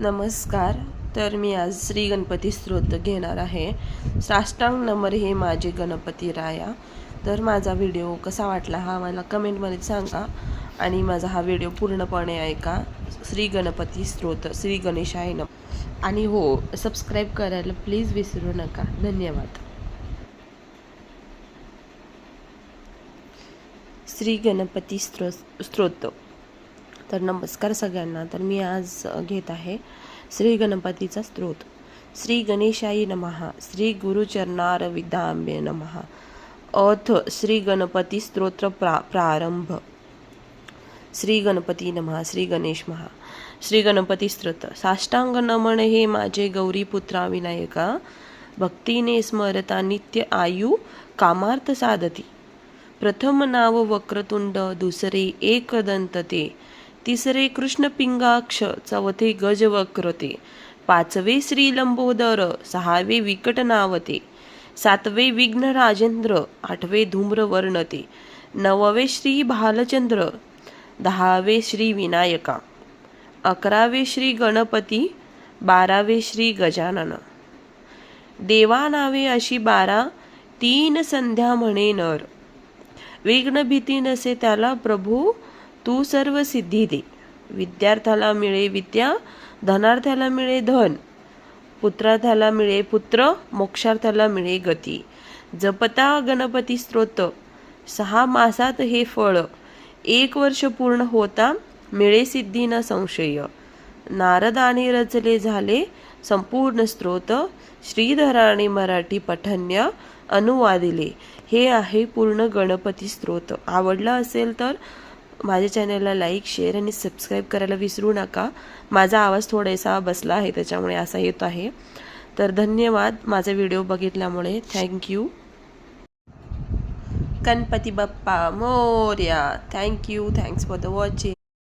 नमस्कार. तर मी आज श्री गणपती स्तोत्र घेणार आहे. साष्टांग नंबर हे माझे गणपती राया. तर माझा व्हिडिओ कसा वाटला हा मला कमेंटमध्ये सांगा आणि माझा हा व्हिडिओ पूर्णपणे ऐका. श्री गणपती स्तोत्र श्री गणेश आहे न आणि हो सबस्क्राईब करायला प्लीज विसरू नका. धन्यवाद. श्री गणपती स्त्रो स्तोत्र. तर नमस्कार सगळ्यांना. तर मी आज घेत आहे श्री गणपतीचा स्त्रोत श्री गणेशाई नमहा श्री गुरुचरणार विद्याम्बे नमहा अथ श्री गणपती स्तोत्र प्रा प्रारंभ. श्री गणपती नमहा श्री गणेश महा. श्री गणपती स्तोत्र साष्टांग नमन हे माझे गौरीपुत्रा विनायका. भक्तीने स्मरता नित्य आयु कामार्थ साधती. प्रथम नाव वक्रतुंड दुसरे एकदंत ते तिसरे कृष्णपिंगाक्ष चौथे गजवक्रते पाचवे श्री लंबोदर सहावे विकट नावते सातवे विघ्न राजेंद्र आठवे धूम्रवर्णते नववे श्री भालचंद्र दहावे श्री विनायका अकरावे श्री गणपती बारावे श्री गजानन. देवा नावे अशी बारा तीन संध्या म्हणे नर. विघ्न भीती नसे त्याला प्रभू तू सर्व सिद्धी दे. विद्यार्थ्याला मिळे विद्या धनार्थ्याला मिळे धन पुत्रार्थ्याला मिळे पुत्र मोक्षार्थ्याला मिळे गती. जपता गणपती स्त्रोत सहा मासात हे फळ. एक वर्ष पूर्ण होता मिळे सिद्धी न संशय नारदाने रचले झाले संपूर्ण स्त्रोत श्रीधराने मराठी पठण्य अनुवादिले. हे आहे पूर्ण गणपती स्त्रोत आवडलं असेल तर माझ्या चॅनलला लाईक शेअर आणि सबस्क्राईब करायला विसरू नका. माझा आवाज थोडासा बसला आहे त्याच्यामुळे असा येत आहे. तर धन्यवाद माझा व्हिडिओ बघितल्यामुळे. Thank you Ganpati Bappa Morya. Thank you thanks for the watching